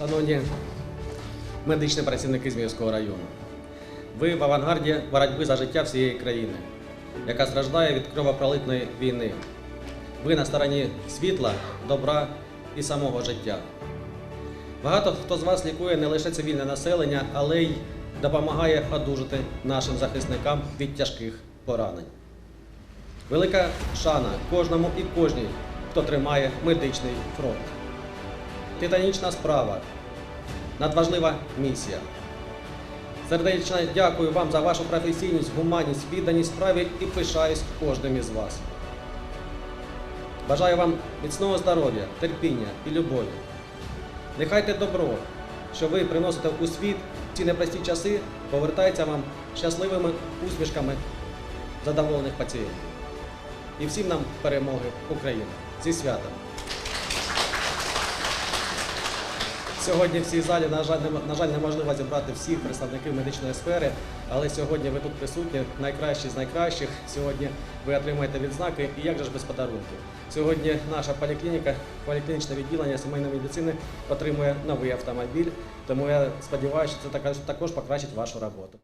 Шановні медичні працівники Зміївського району, ви в авангарді боротьби за життя всієї країни, яка страждає від кровопролитної війни. Ви на стороні світла, добра і самого життя. Багато хто з вас лікує не лише цивільне населення, але й допомагає одужати нашим захисникам від тяжких поранень. Велика шана кожному і кожній, хто тримає медичний фронт. Титанічна справа, надважлива місія. Сердечно дякую вам за вашу професійність, гуманність, відданість справі і пишаюсь кожним із вас. Бажаю вам міцного здоров'я, терпіння і любові. Нехай те добро, що ви приносите у світ ці непрості часи, повертається вам щасливими усмішками задоволених пацієнтів. І всім нам перемоги України зі святом! Сьогодні в цій залі, на жаль, неможливо зібрати всіх представників медичної сфери, але сьогодні ви тут присутні, найкращі з найкращих. Сьогодні ви отримаєте відзнаки і як же ж без подарунків. Сьогодні наша поліклініка, поліклінічне відділення сімейної медицини отримує новий автомобіль, тому я сподіваюся, що це також покращить вашу роботу.